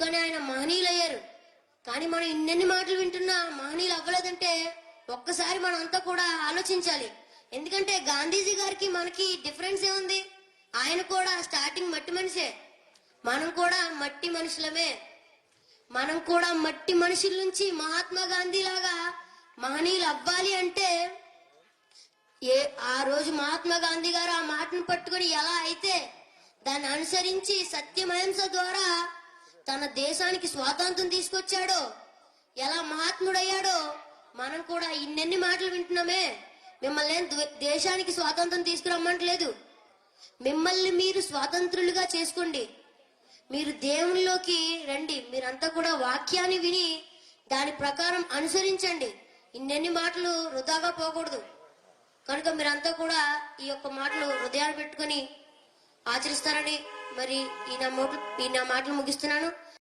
కనుకనే ఆయన మహనీయులు అయ్యారు కానీ మనం ఇన్నెన్ని మాటలు వింటున్నా మహనీయులు అవ్వలేదంటే ఒక్కసారి మనం అంతా కూడా ఆలోచించాలి. ఎందుకంటే గాంధీజీ గారికి మనకి డిఫరెన్స్ ఏముంది? ఆయన కూడా స్టార్టింగ్ మట్టి మనిషే. మనం కూడా మట్టి మనుషులమే. మనం కూడా మట్టి మనుషుల నుంచి మహాత్మా గాంధీ లాగా మహనీయులు అవ్వాలి అంటే ఏ ఆ రోజు మహాత్మా గాంధీ గారు ఆ మాటను పట్టుకొని ఎలా అయితే దాన్ని అనుసరించి సత్యమహింస ద్వారా తన దేశానికి స్వాతంత్రం తీసుకొచ్చాడో ఎలా మహాత్ముడయ్యాడో మనం కూడా ఇన్నెన్ని మాటలు వింటున్నామే. మిమ్మల్ని ఏం దేశానికి స్వాతంత్రం తీసుకురమ్మంటలేదు. మిమ్మల్ని మీరు స్వాతంత్రులుగా చేసుకోండి. మీరు దేవునిలోకి రండి. మీరంతా కూడా వాక్యాన్ని విని దాని ప్రకారం అనుసరించండి. ఇన్నెన్ని మాటలు వృధాగా పోకూడదు. కనుక మీరంతా కూడా ఈ యొక్క మాటలు హృదయాలు పెట్టుకొని ఆచరిస్తారని మరి ఈ నా మాటలు ఈ నా మాటలు ముగిస్తున్నాను.